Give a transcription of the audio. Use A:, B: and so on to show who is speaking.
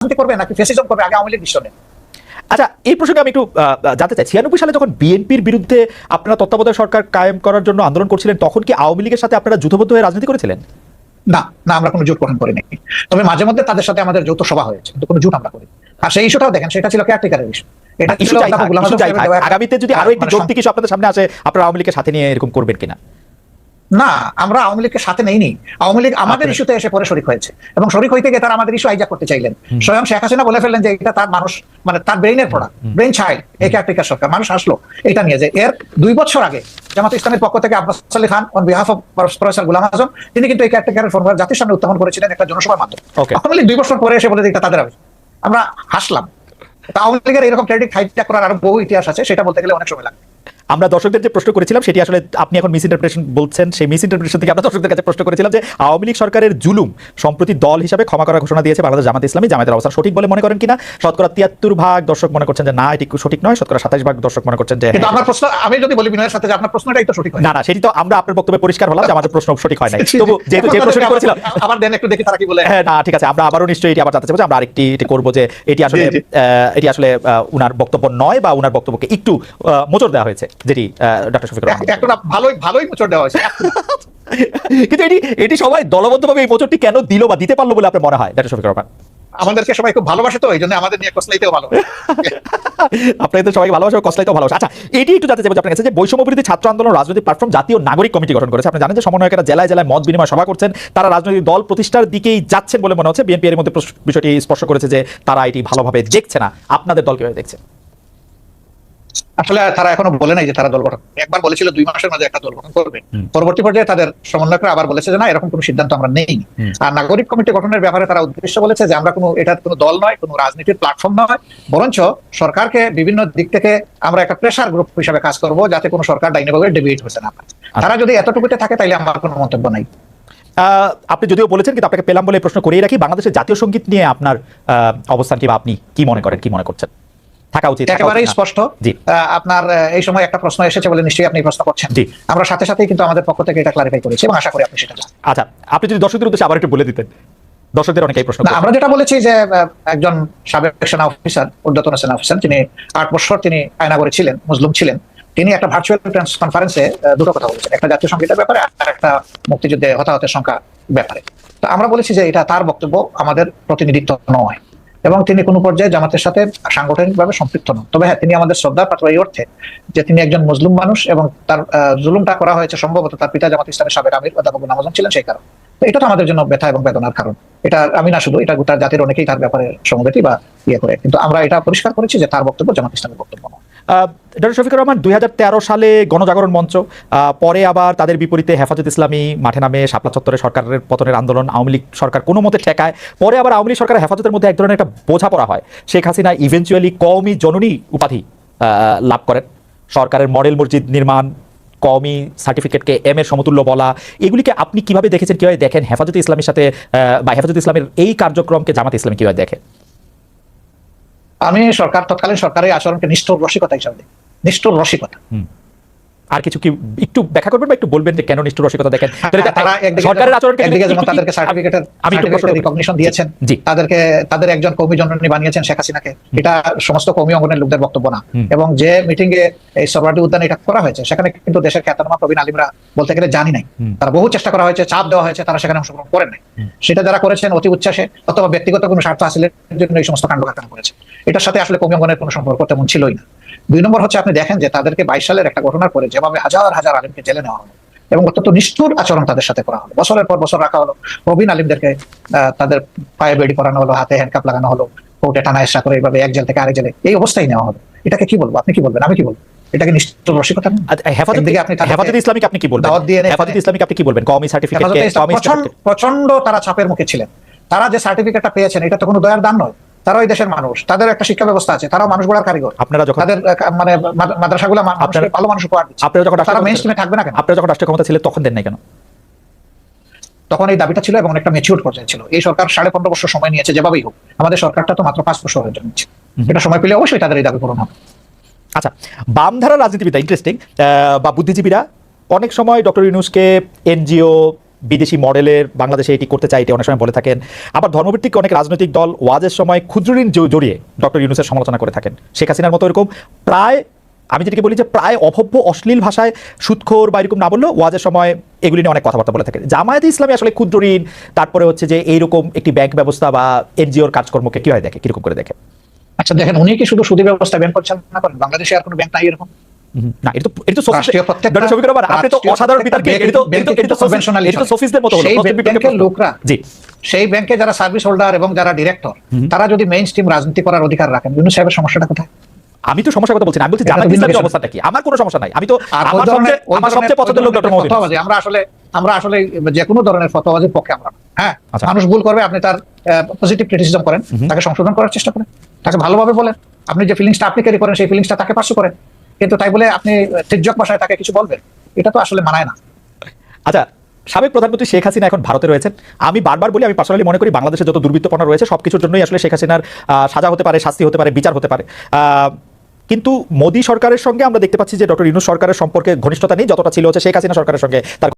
A: রাজনীতি করবে নাকি ফেসিজম করবে? আগে আওয়ামী লীগ নেই
B: আচ্ছা এই প্রসঙ্গে আমি একটু জানতে চাই। ছিয়ানব্বই সালে যখন বিএনপির বিরুদ্ধে আপনারা তত্ত্বাবধায়ক সরকার কায়েম করার জন্য আন্দোলন করছিলেন তখন কি আওয়ামী লীগের সাথে আপনারা যুদ্ধবদ্ধ হয়ে রাজনীতি করেছিলেন?
A: না না আমরা কোনো জোট গঠন করিনি। তবে মাঝে মধ্যে তাদের সাথে আমাদের যৌথ সভা হয়েছে কিন্তু কোনো জোট আমরা করি আর সেই ইস্যুটাও দেখেন সেটা ছিল কেয়ারটেকারের ইস্যু এটা
B: ইস্যু থাক।
A: দেওয়া একটা-
B: আগামীতে যদি আরও একটি
A: মানে
B: যৌক্তিক ইস্যু আপনাদের সামনে আসে আপনারা আওয়ামী লীগের সাথে নিয়ে এরকম করবেন কিনা?
A: না আমরা আওয়ামী লীগকে সাথে নেইনি। আওয়ামী লীগ আমাদের ইস্যুতে এসে পরে শরিক হয়েছে। এবং শরিক হইতে গিয়ে তারা আমাদের ইস্যু হাইজাক করতে চাইলেন। স্বয়ং শেখ হাসিনা বলে ফেললেন যে এটা তার মানুষ মানে তার ব্রেইনের প্রোডাক্ট ব্রেইন চাইল্ড এই কেয়ারটেকার সরকার। মানুষ আসলো এটা নিয়ে যে এর দুই বছর আগে জামাত ইসলামের পক্ষ থেকে Abbas Ali Khan on behalf of professor Gulam Azam তিনি কিন্তু এই কেয়ারটেকারের ফর্মুলা জাতির সামনে উত্থাপন করেছিলেন একটা জনসভার মাধ্যমে। আওয়ামী লীগ দুই বছর পরে এসে বলে যে এটা তাদের আবিষ্কার। আমরা হাসলাম। তা আওয়ামী লীগের এরকম ক্রেডিট হাইজাক করার আরও বহু ইতিহাস আছে সেটা বলতে গেলে অনেক সময় লাগে।
B: আমরা দর্শকদের যে প্রশ্ন করেছিলাম সেটি আসলে আপনি এখন মিস ইন্টারপ্রিটেশন বলছেন সেই মিস ইন্টারপ্রিটেশন থেকে আমরা দর্শকদের কাছে প্রশ্ন করেছিলাম যে আওয়ামী লীগ সরকারের জুলুম সম্প্রতি দল হিসাবে ক্ষমা করার ঘোষণা দিয়েছে বাংলাদেশ জামাত ইসলামী। জামাতের অবস্থা সঠিক বলে মনে করেন কিনা? শতকরা তিয়াত্তর ভাগ দর্শক মনে করছেন যে না এটি সঠিক নয়। শতকরা সাতাশ ভাগ দর্শক মনে করছেন যে হ্যাঁ।
A: প্রশ্ন আমি যদি বলি বিনয়ের সাথে আপনার প্রশ্নটাই তো সঠিক
B: না না সেটি তো আমরা আপনার বক্তব্যে পরিষ্কার হলাম যে আমাদের প্রশ্ন সঠিক হয় নাই। তবু যেহেতু যে প্রশ্নটি করেছিলাম
A: আবার দেন একটু দেখি তারা কি বলে।
B: হ্যাঁ না ঠিক আছে আমরা আবারও নিশ্চয়ই এটি আবার জানতে চাইব যে আমরা আরেকটি এটি করব যে এটি আসলে এটি আসলে উনার বক্তব্য নয় বা উনার বক্তব্যকে একটু মোচড় দেওয়া হয়েছে। যেটি ডক্টর শফিকুর রহমান।
A: ভালোই ভালোই মোচড় দেওয়া হয়েছে।
B: কিন্তু এটি এটি সবাই দলবদ্ধভাবে এই কেন দিল বা দিতে পারল বলে আপনার মনে হয় ডক্টর শফিকুর রহমান?
A: আমাদেরকে সবাই খুব ভালোবাসে তো এই জন্য আমাদের নিয়ে কসলাইতেও ভালো।
B: আপনাদের তো সবাইকে ভালোবাসা ভালোবাসা। আচ্ছা এটি একটু জানতে চাইব আপনার কাছে যে বৈষম্য বিরোধী ছাত্র আন্দোলন রাজনৈতিক প্ল্যাটফর্ম জাতীয় নাগরিক কমিটি গঠন করেছে আপনি জানেন যে সমন্বয়কেরা জেলায় জেলায় মত বিনিময় সভা করছেন তারা রাজনৈতিক দল প্রতিষ্ঠার দিকেই যাচ্ছেন বলে মনে হচ্ছে। বিএনপি এর মধ্যে বিষয়টি স্পর্শ করেছে যে তারা এটি ভালোভাবে দেখছে না। আপনাদের দল কীভাবে দেখছে?
A: আসলে তারা এখনও বলে নাই যে তারা দল গঠন একবার বলেছিল দুই মাসের মধ্যে একটা দল গঠন করবে। পরবর্তী পর্যায়ে তাদের সমন্বয়করা আবার বলেছে যে না এরকম কোনো সিদ্ধান্ত আমরা নেই আর নাগরিক কমিটি গঠনের ব্যাপারে তারা উদ্দেশ্য বলেছে যে আমরা কোনো এটা কোনো দল নয় কোনো রাজনীতির প্ল্যাটফর্ম নয়। বরঞ্চ সরকারকে বিভিন্ন দিক থেকে আমরা একটা প্রেসার গ্রুপ হিসাবে কাজ করব যাতে কোনো সরকার ডাইনিভাবে ডেবিট হয়েছে না তারা যদি এতটুকুতে থাকে তাইলে আমার কোনো মন্তব্য নাই।
B: আহ, আপনি যদিও বলেছেন কিন্তু আপনাকে পেলাম বলে প্রশ্ন করেই রাখি। বাংলাদেশের জাতীয় সংগীত নিয়ে আপনার আহ, অবস্থান কি বা আপনি কি মনে করেন কি মনে করছেন? থাকা উচিত
A: একেবারেই স্পষ্ট। আপনার এই সময় একটা প্রশ্ন এসেছে বলে নিশ্চয়ই আপনি প্রশ্ন করছেন।
B: জি।
A: আমরা সাথে সাথেই কিন্তু আমাদের পক্ষ থেকে এটা ক্লারিফাই করেছি এবং আশা করি আপনি সেটা
B: আচ্ছা আপনি যদি দর্শকদের উদ্দেশ্যে আবার একটু বলে দিতেন দর্শকদের অনেকেই প্রশ্ন
A: আমরা যেটা বলেছি যে একজন সাবেক সেনা অফিসার ঊর্ধ্বতন সেনা অফিসার তিনি আট বছর তিনি আয়নাগরে ছিলেন মুসলিম ছিলেন। তিনি একটা ভার্চুয়াল প্রেস কনফারেন্সে দুটো কথা বলেছেন। একটা জাতীয় সংগীতের ব্যাপারে আর একটা মুক্তিযুদ্ধে হতাহতের সংখ্যা ব্যাপারে। তো আমরা বলেছি যে এটা তার বক্তব্য আমাদের প্রতিনিধিত্ব নয়। এবং তিনি কোনো পর্যায়ে জামাতের সাথে সাংগঠনিকভাবে সম্পৃক্ত নন। তবে হ্যাঁ তিনি আমাদের শ্রদ্ধার পাত্র এই অর্থে যে তিনি একজন মুসলিম মানুষ এবং তার জুলুমটা করা হয়েছে সম্ভবত তার পিতা জামাত ইসলামের সাবেক আমির অধ্যাপক নামাজন ছিলেন সেই কারণে। এটা তো আমাদের জন্য ব্যথা এবং বেদনার কারণ। এটা আমি না শুধু, এটা গোটা জাতির অনেকেই তার ব্যাপারে সমবেতি বা ইয়ে করে। কিন্তু আমরা এটা পরিষ্কার করেছি যে তার বক্তব্য জামাত ইসলামের বক্তব্য নয়।
B: ডক্টর শফিকুর রহমান, দুই হাজার তেরো সালে গণজাগরণ মঞ্চ পরে আবার তাদের বিপরীতে হেফাজত ইসলামী মাঠে নামে শাপলা চত্বরে সরকারের পতনের আন্দোলন, আওয়ামী লীগ সরকার কোনো মতে ঠেকায়। পরে আবার আওয়ামী লীগ সরকার হেফাজতের মধ্যে এক ধরনের একটা বোঝাপড়া হয়। শেখ হাসিনা ইভেনচুয়ালি কওমি জননী উপাধি লাভ করেন। সরকারের মডেল মসজিদ নির্মাণ, কওমি সার্টিফিকেটকে এম এর সমতুল্য বলা, এগুলিকে আপনি কীভাবে দেখেছেন, কীভাবে দেখেন? হেফাজত ইসলামের সাথে বা হেফাজত ইসলামের এই কার্যক্রমকে জামাত ইসলামী কীভাবে দেখে?
A: আমি সরকার তৎকালীন সরকারের আচরণকে নিষ্ঠুর রসিকতা হিসাবে দেখি। নিষ্ঠুর রসিকতা।
B: আর কিছু কি একটু ব্যাখ্যা করবেন বা একটু বলবেন যে কেন নিষ্ঠুর রসিকতা দেখেন?
A: হ্যাঁ, তারা
B: সরকারের আচরণকে
A: তাদেরকে সার্টিফিকেটের
B: আমি।
A: রিকগনিশন দিয়েছেন।
B: জি।
A: তাদেরকে তাদের একজন কৌমি জননী বানিয়েছেন শেখ হাসিনাকে। এটা সমস্ত কৌমি অঙ্গনের লোকদের বক্তব্য না। এবং যে মিটিং এ এই উদ্যানে এটা করা হয়েছে সেখানে কিন্তু দেশের খ্যাতনামা প্রবীণ আলিমরা বলতে গেলে জানি নাই। তারা বহু চেষ্টা করা হয়েছে চাপ দেওয়া হয়েছে তারা সেখানে অংশগ্রহণ করেন নাই। সেটা যারা করেছেন অতি উচ্ছ্বাসে অথবা ব্যক্তিগত কোনো স্বার্থ হাসিলের জন্য এই সমস্ত কাণ্ড করেছে। এটার সাথে আসলে কৌমি অঙ্গনের কোনো সম্পর্ক তেমন ছিলই না। দুই নম্বর হচ্ছে আপনি দেখেন যে তাদেরকে বাইশ সালের একটা ঘটনার পরে যেভাবে হাজার হাজার আলিমকে জেলে নেওয়া হলো এবং অত্যন্ত নিষ্ঠুর আচরণ তাদের সাথে করা হলো। বছরের পর বছর রাখা হলো। প্রবীণ আলিমদেরকে তাদের পায়ে বেড়ি পরানো হলো হাতে হ্যান্ডকাপ লাগানো হলো কোর্টে টানা এসা করে এইভাবে এক জেল থেকে আরেক জেলে এই অবস্থায় নেওয়া হলো। এটাকে কি বলব? আপনি কি বলবেন? আমি কি বলব? এটাকে নিষ্ঠুর রসিকতা না?
B: হেফাজত
A: একদিকে আপনি
B: ইসলামিক আপনি কি বলবেন?
A: দাওয়াত দিয়ে এনে-
B: হেফাজত ইসলামিক আপনি কি বলবেন? কওমি সার্টিফিকেট
A: হেফাজতে ইসলাম
B: কওমি
A: প্রচণ্ড প্রচণ্ড তারা চাপের মুখে ছিলেন। তারা যে সার্টিফিকেটটা পেয়েছেন এটা তো কোনো দয়ার দান নয়। তারা ওই দেশের মানুষ তাদের একটা শিক্ষা ব্যবস্থা আছে তারাও মানুষ গড়ার কারিগর।
B: আপনারা যখন
A: তাদের মানে মাদ- মাদ্রাসাগুলো
B: আপনারা-
A: ভালো মানুষ উপহার দিচ্ছে।
B: আপনারা যখন
A: তারা মেইন স্ট্রিমে থাকবে না কেন?
B: আপনারা যখন রাষ্ট্রীয় ক্ষমতা ছিলেন তখন দেন নাই কেন?
A: তখন এই দাবিটা ছিল এবং একটা মেচিউর পর্যায়ে ছিল। এই সরকার সাড়ে পনেরো বছর সময় নিয়েছে যেভাবেই হোক। আমাদের সরকারটা তো মাত্র পাঁচ বছর হয়ে জন্মেছে এটা সময় পেলে অবশ্যই তাদের এই দাবি পূরণ হবে।
B: আচ্ছা বামধারা রাজনীতিবিদরা ইন্টারেস্টিং বা বুদ্ধিজীবীরা অনেক সময় ডক্টর ইউনুসকে এনজিও বিদেশি মডেলের বাংলাদেশে এটি করতে চাই এটি অনেক সময় বলে থাকেন। আবার ধর্মভিত্তিক অনেক রাজনৈতিক দল ওয়াজের সময় ক্ষুদ্র ঋণ জড়িয়ে ডক্টর ইউনুসের সমালোচনা করে থাকেন। শেখ হাসিনার মতো এরকম প্রায়, আমি যেটাকে বলি যে প্রায় অভব্য, অশ্লীল ভাষায় সুৎখোর বা এরকম না বললেও ওয়াজের সময় এগুলি নিয়ে অনেক কথাবার্তা বলে থাকে জামায়াতে ইসলামী আসলে ক্ষুদ্র ঋণ, তারপরে হচ্ছে যে এইরকম একটি ব্যাংক ব্যবস্থা বা এনজিওর কাজকর্মকে কীভাবে দেখে? কীরকম করে দেখে?
A: আচ্ছা দেখেন, উনি কি শুধু সুদী ব্যবস্থা ব্যাংক পরিচালনা করেন? বাংলাদেশে আর কোনো ব্যাংক নাই এরকম?
B: না এটা তো এটা তো সফিস্ট-
A: রাষ্ট্রীয় প্রত্যেকটা-
B: ডক্টর শফিকুর রহমান, আপনি তো অসাধারণ বিতর্কে এটা তো এটা তো- এটা তো সফিস্ট-
A: conventionally
B: এটা তো সফিস্টদের মতো হলো
A: সেই। লোকরা
B: জি।
A: ব্যাংকে যারা সার্ভিস হোল্ডার এবং যারা ডিরেক্টর তারা যদি মেইন স্ট্রিম রাজনীতি করার অধিকার রাখেন ইউনুস সাহেবের সমস্যাটা কোথায়?
B: আমি তো সমস্যার কথা বলছি না। আমি বলছি জামাত ইসলামের অবস্থাটা কি? আমার কোনো সমস্যা নাই। আমি তো আমার সবচেয়ে আমার সবচেয়ে পছন্দের লোক ডক্টর মোহাম্মদ
A: আমরা আসলে আমরা আসলে যে কোনো ধরনের ফতোয়াবাজির পক্ষে আমরা হ্যাঁ
B: আচ্ছা।
A: মানুষ ভুল করবে আপনি তার পজিটিভ ক্রিটিসিজম করেন তাকে সংশোধন করার চেষ্টা করেন তাকে ভালোভাবে বলেন। আপনি যে ফিলিংসটা আপনি ক্যারি করেন সেই ফিলিংসটা তাকে পার্সু করেন। কিন্তু তাই বলে আপনি তির্যক ভাষায় তাকে কিছু বলবেন? এটা তো আসলে মানায় না।
B: আচ্ছা সাবেক প্রধানমন্ত্রী শেখ হাসিনা এখন ভারতে রয়েছেন। আমি বারবার বলি, আমি পার্সোনালি মনে করি বাংলাদেশে যত দুর্বৃত্তপনা রয়েছে সব কিছুর জন্যই আসলে শেখ হাসিনার সাজা হতে পারে, শাস্তি হতে পারে, বিচার হতে পারে। কিন্তু মোদী সরকারের সঙ্গে আমরা দেখতে পাচ্ছি যে ডক্টর ইনু সরকারের সম্পর্কে ঘনিষ্ঠতা নেই, যতটা ছিল হচ্ছে শেখ হাসিনা সরকারের সঙ্গে তার